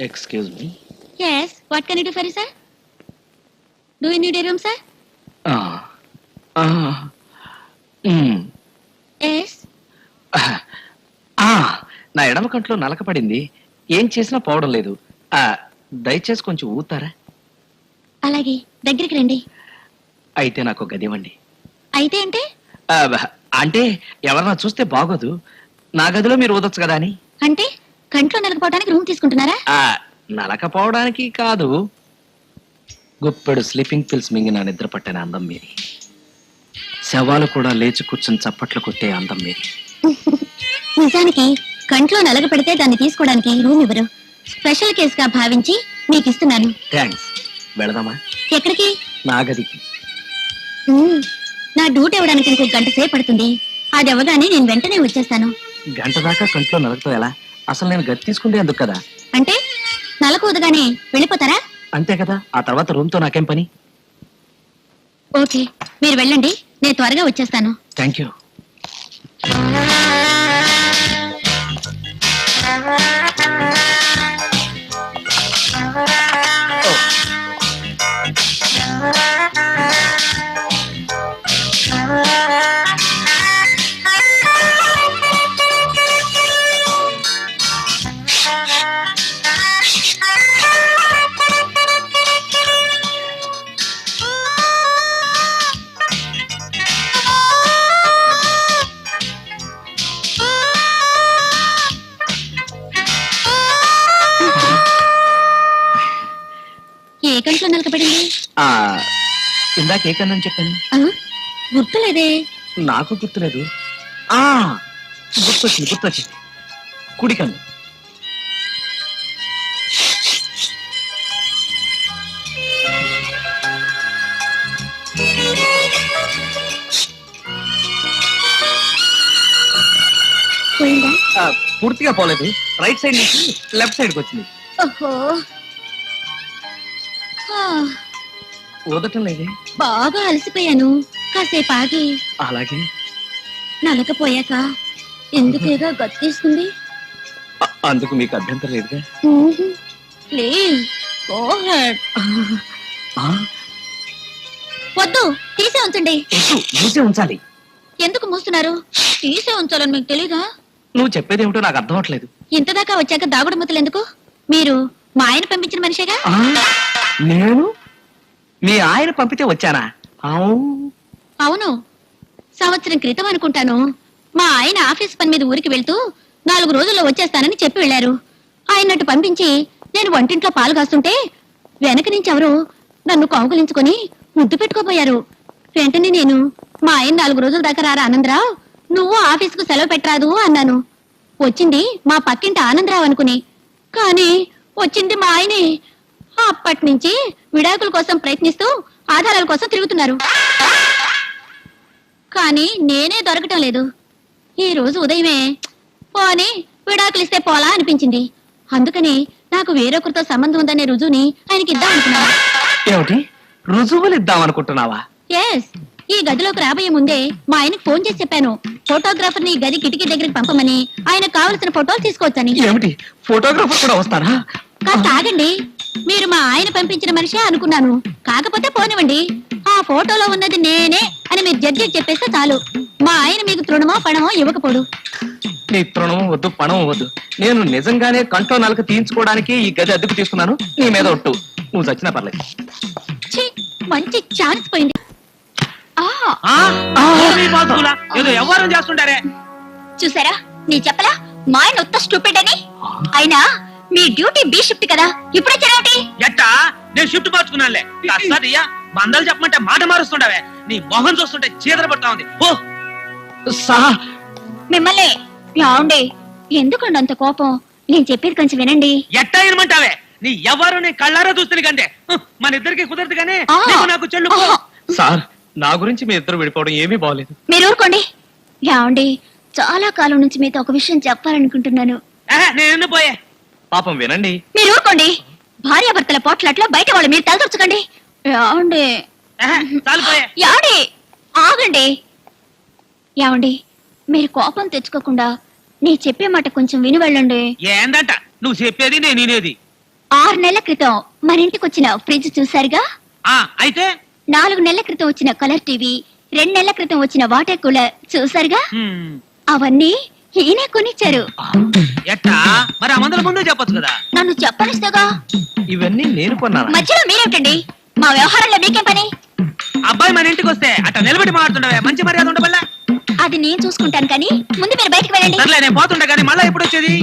Excuse me yes what can do for sir do you need a room sir yes నా ఎడమ కంట్లో నలక పడింది. ఏం చేసినా పోవడం లేదు. ఆ, దయచేసి కొంచెం ఊతారా? అలాగే దగ్గరికి రండి. అయితే నాకు ఒక గది ఇవ్వండి అయితే అంటే? ఆ, అంటే ఎవరన్నా చూస్తే బాగోదు. నా గదిలో మీరు ఊదొచ్చు కదా అని. అంటే? కంట్లో నలకపోవడానికి రూమ్ తీసుకుంటున్నారా? ఆ, నలక పోవడానికి కాదు. గుప్పెడు స్లీపింగ్ పిల్స్ మింగిన నిద్ర పట్టిన అందం మీది. శవాలు కూడా లేచి కూర్చుని చప్పట్లు కొట్టే అందం మీది. నిజానికి కంట్లో నలగ పెడితే దాన్ని తీసుకోవడానికి రూమ్ ఇవ్వరు స్పెషల్ కేసుగా భావించి మీకు ఇస్తున్నాను. థ్యాంక్స్. వెళదామా? ఎక్కడికి? నా గదికి. మ్మ్. నా డ్యూటీ ఇవ్వడానికి ఇంకొక గంట సేపు పడుతుంది. అది అవ్వగానే నేను వెంటనే వచ్చేస్తాను. గంట దాకా కంట్లో నలకతో ఎలా? అసలు నేను గది తీసుకుంటే ఎందుకు కదా? అంటే నలకూదగానే వెళ్ళిపోతారా? అంతే కదా ఆ తర్వాత రూమ్తో నాకేం పని? ఓకే మీరు వెళ్ళండి నేను త్వరగా వచ్చేస్తాను. Thank you. నలకపడింది ఆ, ఇందాక ఏ కన్నా చెప్పాను? ఆ, గుర్తులేదే. నాకు గుర్తులేదు. ఆ గుర్తొచ్చింది గుర్తొచ్చింది. కుడి కన్ను. పోయిందా? ఆ, పూర్తిగా పోలేదు. రైట్ సైడ్ నుంచి లెఫ్ట్ సైడ్కి వచ్చింది. ఓహో. ఊదటం లేదే బాగా అలసిపోయాను. కాసేపు ఆగి. అలాగే. నలకపోయాక ఎందుకేగా గతి తీసుకుంది అ- అందుకు మీకు అభ్యంతరం లేదుగా? ప్లీజ్ గో హెడ్ ఆ, వద్దు. తీసే ఉంచండి. వద్దు, మూసే ఉంచాలి. ఎందుకు మూస్తున్నారు? తీసే ఉంచాలని మీకు తెలీదా? నువ్వు చెప్పేది ఏమిటో నాకు అర్థం అవట్లేదు. ఇంత దాకా వచ్చాక దాగుడు ముద్దలు ఎందుకు? మీరు మా ఆయన పంపించిన మనిషేగా? ఆ, నేను? మీ ఆయన పంపితే వచ్చానా? అవు అవును. సంవత్సరం క్రితం అనుకుంటాను. మా ఆయన ఆఫీస్ పని మీద ఊరికి వెళ్తూ నాలుగు రోజుల్లో వచ్చేస్తానని చెప్పి వెళ్ళారు ఆయన్నట్టు పంపించి నేను వంటింట్లో పాలు కాస్తుంటే వెనక నుంచి ఎవరు నన్ను కౌగులించుకొని ముద్దు పెట్టుకోపోయారు. వెంటనే నేను మా ఆయన నాలుగు రోజుల దాకా రారా ఆనందరావు? నువ్వు ఆఫీసుకు సెలవు పెట్టరాదు అన్నాను. వచ్చింది మా పక్కింటి ఆనందరావు అనుకుని. కానీ వచ్చింది మా ఆయనే. అప్పటి నుంచి విడాకుల కోసం ప్రయత్నిస్తూ ఆధారాల కోసం తిరుగుతున్నారు. కానీ నేనే దొరకటం లేదు. ఈ రోజు ఉదయమే పోని విడాకులు ఇస్తే పోలా అనిపించింది. అందుకని నాకు వేరొకరితో సంబంధం ఉందనే రుజువుని ఆయనకి ఇద్దాం అనుకున్నాను. ఏమిటి? రుజువులు ఇద్దాం అనుకుంటున్నావా? ఎస్ ఈ గదిలోకి రాబోయే ముందే మా ఆయనకు ఫోన్ చేసి చెప్పాను. ఫోటోగ్రాఫర్ని గది కిటికీ దగ్గరికి పంపమని ఆయనకు కావలసిన ఫోటోలు తీసుకోవచ్చని. ఏమిటి? ఫోటోగ్రాఫర్ కూడా వస్తారా కాస్త ఆగండి. మీరు మా ఆయన పంపించిన మనిషే అనుకున్నాను. కాకపోతే పోనివ్వండి. ఆ ఫోటోలో ఉన్నది నేనే అని మీరు జడ్జి చెప్పేస్తే చాలు. మా ఆయన మీకు తృణమో పణమో ఇవ్వకపోడు. నీ తృణం వద్దు పణం వద్దు. నేను నిజంగానే కంట్లో నలక తీయించుకోవడానికి ఈ గది అద్దెకు తీసుకున్నాను నీ మీద ఒట్టు. నువ్వు చచ్చినా పర్లేదు. ఛీ, మంచి ఛాన్స్ పోయింది. ఆ ఆ? ఓరి బాబులా, ఏదో వ్యవహారం చేస్తుంటారే. చూసారా? నీ చెప్పలా? మా ఆయన ఉత్త స్టూపిడ్ అని? అయినా మీ డ్యూటీ బి షిఫ్ట్ కదా? ఇప్పుడే చెరవటి ఎట్టా? నేను షిఫ్ట్ మార్చుకున్నానులే అయ్యా మందలు చెప్పమంటే మాట మారుస్తుండవే. నీ మొహం చూస్తుంటే చీదర పడతా ఉంది. ఓ సార్ మిమ్మల్ని రావండి ఎందుకండి అంత కోపం? నేను చెప్పేది కొంచెం వినండి. ఎట్టా వినమంటావే? నీ ఎవరు నీ కళ్ళారా చూస్తుంది కంటే? మన ఇద్దరికి కుదరదు కానీ ఆ. నీకు నాకు చెల్లు. సార్ నా గురించి మీ ఇద్దరు విడిపోవడం ఏమీ బాగలేదు. మీరు ఊరుకోండి. రావండి చాలా కాలం నుంచి మీతో ఒక విషయం చెప్పాలనుకుంటున్నాను. నేను పోయే? పాపం వినండి. మీరు ఊరుకోండి. భార్యాభర్తల పోట్లాట్లో బయట వాళ్ళు మీరు తలదొచ్చకండి ఆగండి. యావండి మీరు కోపం తెచ్చుకోకుండా నీ చెప్పే మాట కొంచెం విని వెళ్ళండి. ఏందంట? నువ్వు చెప్పేది నేను వినేది. ఆరు నెలల క్రితం మన ఇంటికి వచ్చిన ఫ్రిడ్జ్ చూసారుగా ఆ అయితే? నాలుగు నెలల క్రితం వచ్చిన కలర్ టీవీ రెండు నెలల క్రితం వచ్చిన వాటర్ కూలర్ చూసారుగా అవన్నీ ఈయనే కొనిచ్చారు. ఎట్టా? మరి ఆ మందుల ముందే చెప్పొచ్చు కదా. నన్ను చెప్పనిస్తేగా? ఇవన్నీ నేను కొన్నాను? మధ్యలో మీరేమిటండి? మా వ్యవహారంలో మీకేం పని? అబ్బాయి మన ఇంటికి వస్తే అట్ట నిలబెట్టి మాట్లాడుతుండవే. మంచి మర్యాద ఉండబల్లా? అది నేను చూసుకుంటాను కానీ ముందు మీరు బయటకు వెళ్ళండి. సర్లే నేను పోతుండే కానీ మళ్ళా ఎప్పుడు వచ్చేది?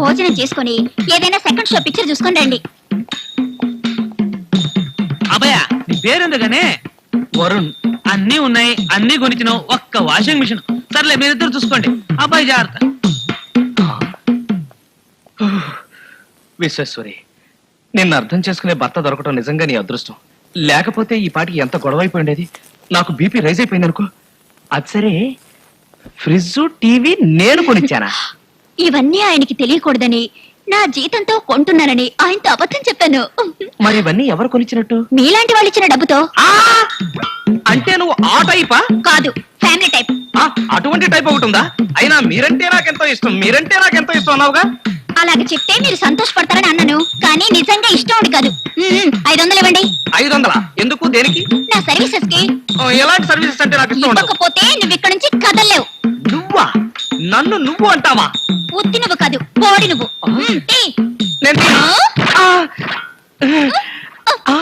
భోజనం చేసుకొని ఏదైనా సెకండ్ షో పిక్చర్ చూసుకొని రండి. అబ్బాయ నీ పేరెందుకనే? వరుణ్ అన్ని ఉన్నాయి అన్ని కొనిచ్చినావు. ఒక్క వాషింగ్ మిషన్ సర్లే మీరిద్దరు చూసుకోండి. అబ్బాయి జాగ్రత్త. విశ్వేశ్వరి నిన్ను అర్థం చేసుకునే భర్త దొరకటం నిజంగా నీ అదృష్టం. లేకపోతే ఈ పాటికి ఎంత గొడవ అయిపోయి ఉండేది? నాకు బీపీ రైజ్ అయిపోయింది అనుకో. అది సరే ఫ్రిడ్జ్ టీవీ నేను కొనిచ్చానా? ఇవన్నీ ఆయనకి తెలియకూడదని నా జీతంతో కొంటున్నానని ఆయనతో అబద్ధం చెప్పాను. మరి ఇవన్నీ ఎవరు కొనిచ్చినట్టు? మీలాంటి వాళ్ళు ఇచ్చిన డబ్బుతో? ఆ! అంటే నువ్వు ఆ టైపా? కాదు ఫ్యామిలీ టైప్. అటువంటి టైప్ ఒకటి ఉందా? అయినా మీరంటే నాకెంతో ఇష్టం మీరంటే నాకెంతో ఇష్టం అన్నావుగా? అలాగ చెప్తే మీరు సంతోషపడతారని అన్నాను కానీ నిజంగా ఇష్టం ఉండి కాదు. ఐదు వందలు ఇవ్వండి. ఐదు వందల ఎందుకు? దేనికి? నా సర్వీసెస్కి. ఎలాంటి సర్వీసెస్ అంటే నాకు ఇష్టం ఉండదు. ఇవ్వకపోతే నువ్వు ఇక్కడ నుంచి కదలలేవు. నువ్వా? నన్ను నువ్వు అంటావా? ఉత్తి నువ్వు కాదు పోడి నువ్వు. నేను ఆ?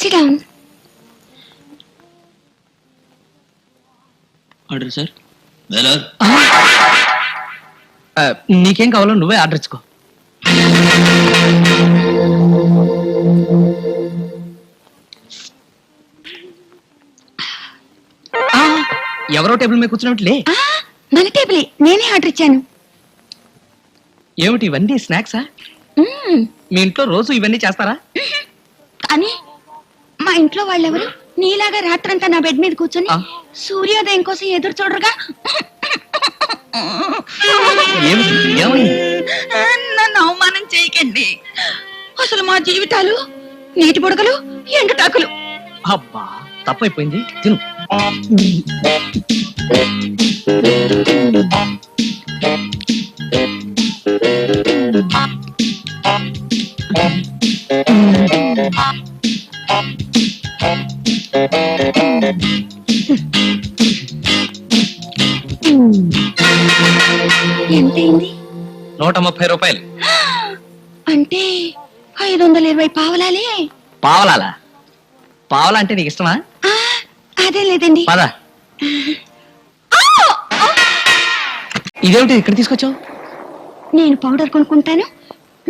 Sit down. ఆర్డర్ సార్ ఆ, నీకేం కావాలో నువ్వే ఆర్డర్ ఇచ్చుకో. ఆ, ఎవరో టేబుల్ మీద కూర్చున్నట్లే ఆ, మన టేబులే. నేనే ఆర్డర్ ఇచ్చాను. ఏమిటి ఇవన్నీ స్నాక్సా? మ్మ్. మీ ఇంట్లో రోజు ఇవన్నీ చేస్తారా? కానీ మా ఇంట్లో వాళ్ళెవరు? నీలాగా రాత్రంతా నా బెడ్ మీద కూర్చొని. సూర్యోదయం కోసం ఎదురు చూడరుగా? నన్ను అవమానం చేయకండి. అసలు మా జీవితాలు నీటి బుడగలు ఎండుటాకులు అబ్బా తప్పైపోయింది. తిను. ఎంతైంది నూట ముప్పై రూపాయలు. అంటే ఐదు వందల ఇరవై పావలాలే? పావలాలా? పావలా అంటే నీకు ఇష్టమా? ఆ, అదే లేదండి. పద. ఇదేమిటి ఇక్కడ తీసుకొచ్చావు? నేను పౌడర్ కొనుక్కుంటాను.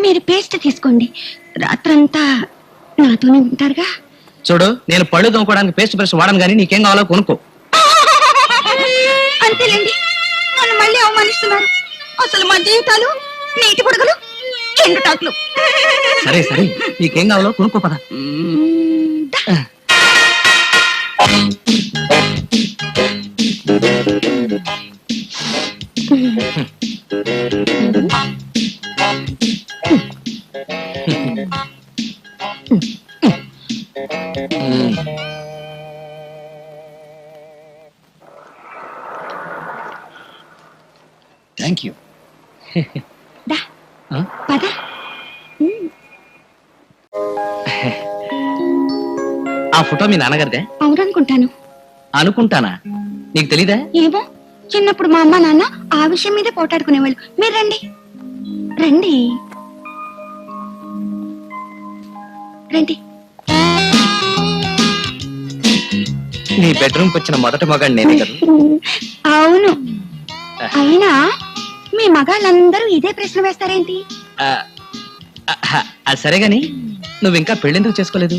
మీరు పేస్ట్ తీసుకోండి. రాత్రంతా నాతోనే ఉంటారుగా. చూడు నేను పళ్ళు తోముకోవడానికి పేస్ట్ బ్రష్ వాడను కానీ నీకేం కావాలో కొనుక్కో. అంతేలేండి. నన్ను మళ్ళీ అవమానిస్తున్నారు. అసలు మా జీవితాలు నీటి బుడగలు ఎండుటాకులు సరే సరే. నీకేం కావాలో కొనుక్కో పద. మ్మ్, పద. ఆ ఫోటో మీ నాన్నగారిదే? అవుననుకుంటాను. అనుకుంటానా? నీకు తెలీదా? ఏమో. చిన్నప్పుడు మా అమ్మ నాన్న ఆ విషయం మీదే పోటాడుకునేవాళ్ళు. మీరు రండి. రండి. రండి. నీ బెడ్రూమ్కి వచ్చిన మొదటి మగాడు నేనే కదా. అవును. అయినా మీ మగాళ్ళందరూ ఇదే ప్రశ్న వేస్తారేంటి? ఆ, ఆ, ఆ, సరే గాని నువ్వు ఇంకా పెళ్ళెందుకు చేసుకోలేదు?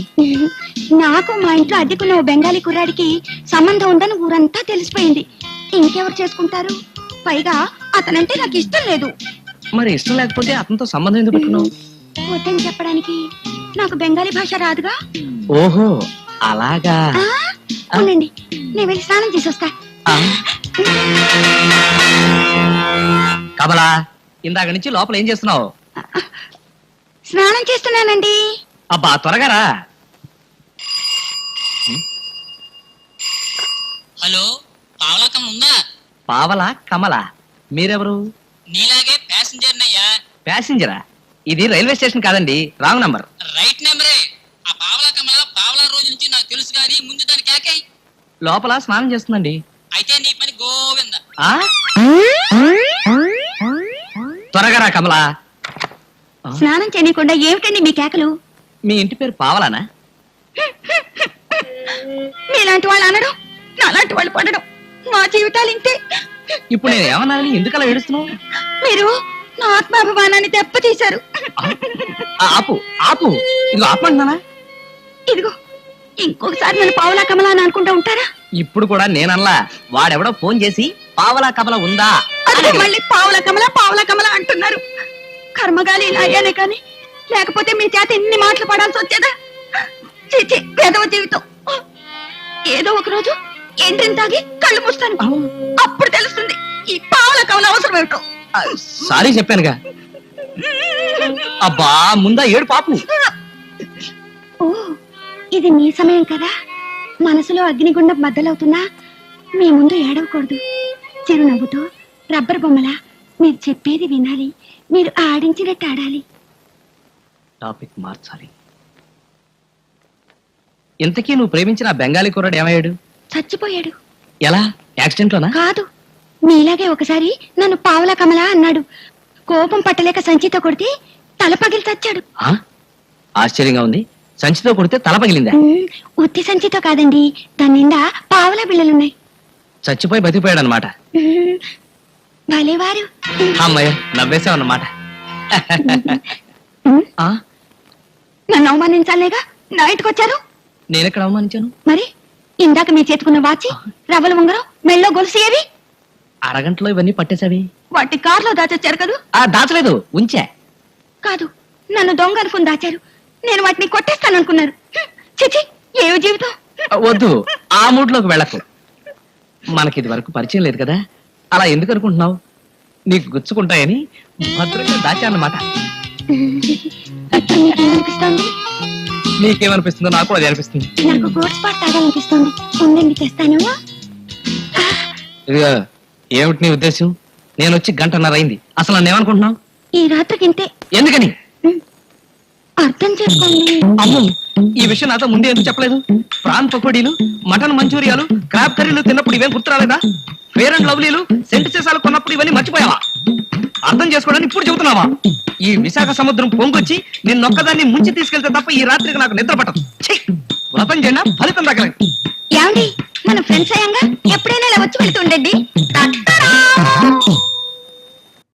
నాకు మా ఇంట్లో అద్దెకున్న ఓ బెంగాలీ కుర్రాడికి సంబంధం ఉందని ఊరంతా తెలిసిపోయింది. ఇంకెవరు చేసుకుంటారు? పైగా అతనంటే నాకు ఇష్టం లేదు. మరి ఇష్టం లేకపోతే అతనితో సంబంధం ఎందుకు పెట్టుకున్నావు? వద్దని చెప్పడానికి నాకు బెంగాలీ భాష రాదుగా? ఓహో అలాగా. ఆ, ఉండండి. నేను వెళ్ళి స్నానం చేసి వస్తా. ఆ. కమలా ఇందాక నుంచి లోపల ఏం చేస్తున్నావు? స్నానం చేస్తున్నానండి. అబ్బా త్వరగా రా. హలో పావలాకం ఉందా? పావల కమల మీరెవరు? నీలాగే ప్యాసింజర్ నయ్యా ప్యాసింజరా? ఇది రైల్వే స్టేషన్ కాదండి రాంగ్ నంబర్. రైట్ నెంబరే. ఆ పావలా కమల పావలా రోజు నుంచి నాకు తెలుసు కానీ ముందు దాని కేకై లోపల స్నానం చేస్తుందండి. అయితే నీ పని గోవింద. ఆ? త్వరగా రా కమలా. స్నానం చేయకుండా ఏమిటండి మీ కేకలు? మీ ఇంటి పేరు పావలానా? మీలాంటి వాళ్ళు అనడం నాలాంటి వాళ్ళు పడడం మా జీవితాలు ఇంతే. ఇప్పుడు నేను ఏమన్నానని ఎందుకు అలా ఏడుస్తున్నావు? మీరు నా ఆత్మాభిమానాన్ని దెబ్బతీశారు. ఆ, ఆపు ఆపు. ఇది ఆపమంటున్నానా ఇదిగో ఇంకొకసారి నన్ను పావులా కమలా అని అనుకుంటూ ఉంటారా? ఇప్పుడు కూడా నేనల్లా వాడెవడో ఫోన్ చేసి పావలా కమల ఉందా? అదే. మళ్ళీ పావుల కమల పావుల కమల అంటున్నారు. కర్మగాలి ఇలా అయ్యానే కానీ లేకపోతే మీ చేత ఎన్ని మాటలు పడాల్సి వచ్చేదా? చీచి పేదవ జీవితం. ఏదో ఒక రోజు ఎండ్రిని తాగి కళ్ళు మూస్తాను. అప్పుడు తెలుస్తుంది ఈ పావుల కమల అవసరం ఏమిటో. సారీ చెప్పానుగా. అబ్బా ముందా ఏడు పాపు. ఓ ఇది మీ సమయం కదా. మనసులో అగ్నిగుండం బద్దలవుతున్నా మీ ముందు ఏడవకూడదు. చిరునవ్వుతో రబ్బర్ బొమ్మలా? మీరు చెప్పేది వినాలి. మీరు ఆడించినట్టు ఆడాలి. టాపిక్ మార్చాలి. ఇంతకీ నువ్వు ప్రేమించిన ఆ బెంగాలీ కుర్రాడు ఏమయ్యాడు? చచ్చిపోయాడు. ఎలా? యాక్సిడెంట్ లోనా కాదు. మీలాగే ఒకసారి నన్ను పావుల కమలా అన్నాడు. కోపం పట్టలేక సంచితో కొడితే తల పగిలి చచ్చాడు. ఆ? ఆశ్చర్యంగా ఉంది. సంచితో కొడితే తల పగిలిందా? ఉమ్, ఉత్తి సంచితో కాదండి. దాని నిండా పావుల బిళ్ళలున్నాయి. చచ్చిపోయి బతికిపోయాడు అనమాట ఉమ్, భలేవారు అమ్మయ్య నవ్వేసావు అన్నమాట? నన్ను అవమానించాలేగా నా ఇంటికి వచ్చారు? నేనెక్కడ అవమానించాను? మరి ఇందాక మీ చేతుకున్న వాచి రవ్వల ఉంగరం మెళ్ళో గొలుసు ఏవి? అరగంటలో ఇవన్నీ పట్టేశావి. వాటి కార్లో దాచొచ్చారు కదూ? ఆ దాచలేదు ఉంచా. కాదు నన్ను దొంగ అనుకుని దాచారు. నేను వాటిని కొట్టేస్తాననుకున్నారు. హ్మ్, చిచి ఏవి జీవితం? వద్దు ఆ మూడ్లోకి వెళ్ళకు. మనకి ఇది వరకు పరిచయం లేదు కదా. అలా ఎందుకు అనుకుంటున్నావు? నీకు గుచ్చుకుంటాయని భద్రంగా దాచానమాట నీకేమనిపిస్తుందో నాకు అది అనిపిస్తుంది. నాకు గోడ్స్ పాట్ తాగాలనిపిస్తోంది. ఉండండి తెస్తాను. ఇదిగో ఏమిటి నీ ఉద్దేశం? నేను వచ్చి గంటన్నర అయింది. అసలు నన్ను ఏమనుకుంటున్నావు? ఈ రాత్రికి ఇంతే ఎందుకని? అర్థం చేసుకోండి. అమ్ము ఈ విషయం నాతో ముందే ఎందుకు చెప్పలేదు? ప్రాన్ పకోడీలు మటన్ మంచూరియాలు క్రాబ్ కర్రీలు తిన్నప్పుడు ఇవేం గుర్తురాలేదా? ఫేర్ అండ్ లవ్లీలు సెంట్ చేసాలు కొన్నప్పుడు ఇవన్నీ మర్చిపోయావా? అర్థం చేసుకోవడానికి ఇప్పుడు చెబుతున్నావా? ఈ విశాఖ సముద్రం పొంగొచ్చి నిన్నొక్కదాన్ని ముంచి తీసుకెళ్తే తప్ప ఈ రాత్రికి నాకు నిద్ర పట్టదు. ఛీ! వ్రతం చేయనా? ఫలితం దక్కలేదు ఏమండి? మన ఫ్రెండ్స్ అయ్యంగా ఎప్పుడైనా ఇలా వచ్చి వెళ్తుండండి